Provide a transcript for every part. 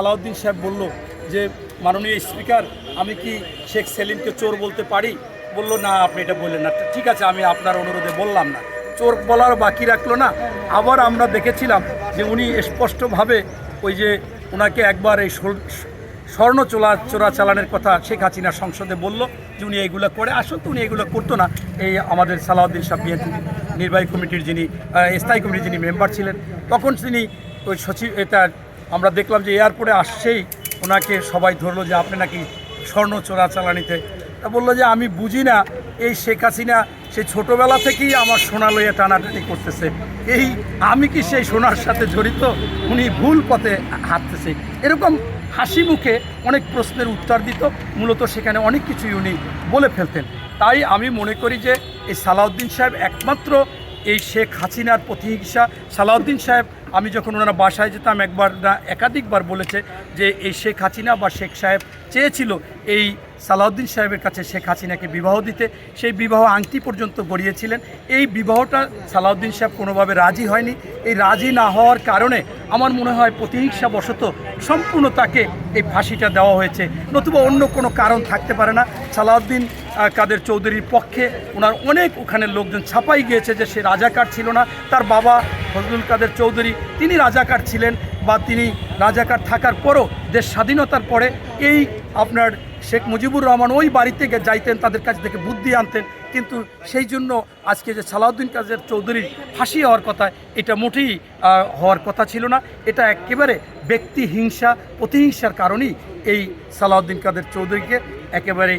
সালাউদ্দিন সাহেব বলল যে, মাননীয় স্পিকার, আমি কি শেখ সেলিমকে চোর বলতে পারি? বলল, না, আপনি এটা বললেন না। ঠিক আছে, আমি আপনার অনুরোধে বললাম না। চোর বলার বাকি রাখল না। আবার আমরা দেখেছিলাম যে, উনি স্পষ্টভাবে ওই যে ওনাকে একবার এই স্বর্ণ চোলা, চোরা চালানের কথা শেখ হাসিনা সংসদে বলল যে, উনি এইগুলো করে আসলে তো উনি এগুলো করতো না। এই আমাদের সালাউদ্দিন সাহেব বিএনপি নির্বাহী কমিটির যিনি স্থায়ী কমিটির যিনি মেম্বার ছিলেন, তখন তিনি ওই সচিব, এটা আমরা দেখলাম যে এয়ারপোর্টে আসছেই, ওনাকে সবাই ধরলো যে আপনি নাকি স্বর্ণ চোরা চালানিতে। তা বলল যে আমি বুঝি না, এই শেখ হাসিনা সেই ছোটোবেলা থেকেই আমার সোনা লইয়া টানাটানি করতেছে। এই আমি কি সেই সোনার সাথে জড়িত? উনি ভুল পথে হাঁটতেছে। এরকম হাসি মুখে অনেক প্রশ্নের উত্তর দিত, মূলত সেখানে অনেক কিছুই উনি বলে ফেলতেন। তাই আমি মনে করি যে এই সালাউদ্দিন সাহেব একমাত্র এই শেখ হাসিনার প্রতিহিংসা। সালাউদ্দিন সাহেব, আমি যখন ওনারা বাসায় যেতাম, একবার না, একাধিকবার বলেছে যে এই শেখ হাসিনা বা শেখ সাহেব চেয়েছিল এই সালাউদ্দিন সাহেবের কাছে শেখ হাসিনাকে বিবাহ দিতে, সেই বিবাহ আংটি পর্যন্ত গড়িয়েছিলেন। এই বিবাহটা সালাউদ্দিন সাহেব কোনোভাবে রাজি হয়নি। এই রাজি না হওয়ার কারণে আমার মনে হয় প্রতিহিংসা বশত সম্পূর্ণ তাকে এই ফাঁসিটা দেওয়া হয়েছে। নতুবা অন্য কোনো কারণ থাকতে পারে না। সালাউদ্দিন কাদের চৌধুরীর পক্ষে ওনার অনেক ওখানে লোকজন ছাপাই গিয়েছে যে সে রাজাকার ছিল না। তার বাবা ফজলুল কাদের চৌধুরী, তিনি রাজাকার ছিলেন বা তিনি রাজাকার থাকার পরও দেশ স্বাধীনতার পরে এই আপনার শেখ মুজিবুর রহমান ওই বাড়িতে যাইতেন, তাদের কাছ থেকে বুদ্ধি আনতেন। কিন্তু সেই জন্য আজকে যে সালাউদ্দিন কাদের চৌধুরীর ফাঁসি হওয়ার কথা, এটা মোটেই হওয়ার কথা ছিল না। এটা একেবারে ব্যক্তি হিংসা, প্রতিহিংসার কারণেই এই সালাউদ্দিন কাদের চৌধুরীকে একেবারে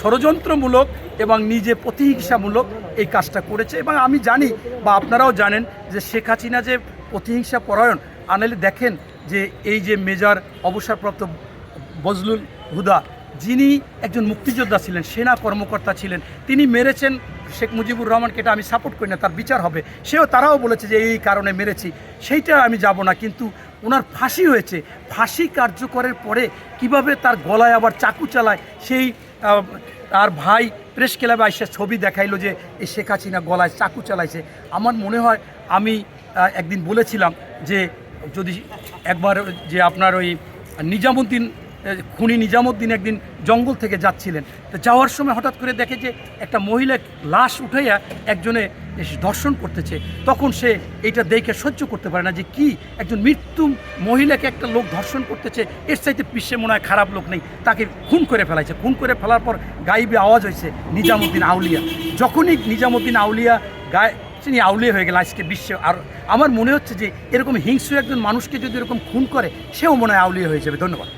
ষড়যন্ত্রমূলক এবং নিজে প্রতিহিংসামূলক এই কাজটা করেছে। এবং আমি জানি বা আপনারাও জানেন যে শেখ হাসিনা যে প্রতিহিংসা পরায়ণ, আনালে দেখেন যে এই যে মেজর অবসরপ্রাপ্ত বজলুল হুদা, যিনি একজন মুক্তিযোদ্ধা ছিলেন, সেনা কর্মকর্তা ছিলেন, তিনি মেরেছেন শেখ মুজিবুর রহমানকে, এটা আমি সাপোর্ট করি না, তার বিচার হবে। সেও তারাও বলেছে যে এই কারণে মেরেছি, সেইটা আমি যাব না, কিন্তু ওনার ফাঁসি হয়েছে। ফাঁসি কার্যকরের পরে কীভাবে তার গলায় আবার চাকু চালায়, সেই তার ভাই প্রেস ক্লাবে এসে ছবি দেখাইলো যে এই শেখ হাসিনা গলায় চাকু চালাইছে। আমার মনে হয়, আমি একদিন বলেছিলাম যে যদি একবার যে আপনার ওই নিজামুদ্দিন খুনি নিজামুদ্দিন একদিন জঙ্গল থেকে যাচ্ছিলেন। তো যাওয়ার সময় হঠাৎ করে দেখে যে একটা মহিলা লাশ উঠাইয়া একজনে ধর্ষণ করতেছে। তখন সে এইটা দেখে সহ্য করতে পারে না যে কি একজন মৃত্যু মহিলাকে একটা লোক ধর্ষণ করতেছে, এর চাইতে বিশ্বে মনে হয় খারাপ লোক নেই। তাকে খুন করে ফেলাইছে। খুন করে ফেলার পর গাইবে আওয়াজ হয়েছে নিজামুদ্দিন আউলিয়া। যখনই নিজামুদ্দিন আউলিয়া গায়ে তিনি আউলিয়া হয়ে গেল আজকে বিশ্বে। আর আমার মনে হচ্ছে যে এরকম হিংস্র একজন মানুষকে যদি এরকম খুন করে, সেও মনে হয় আউলিয়া হয়ে যাবে। ধন্যবাদ।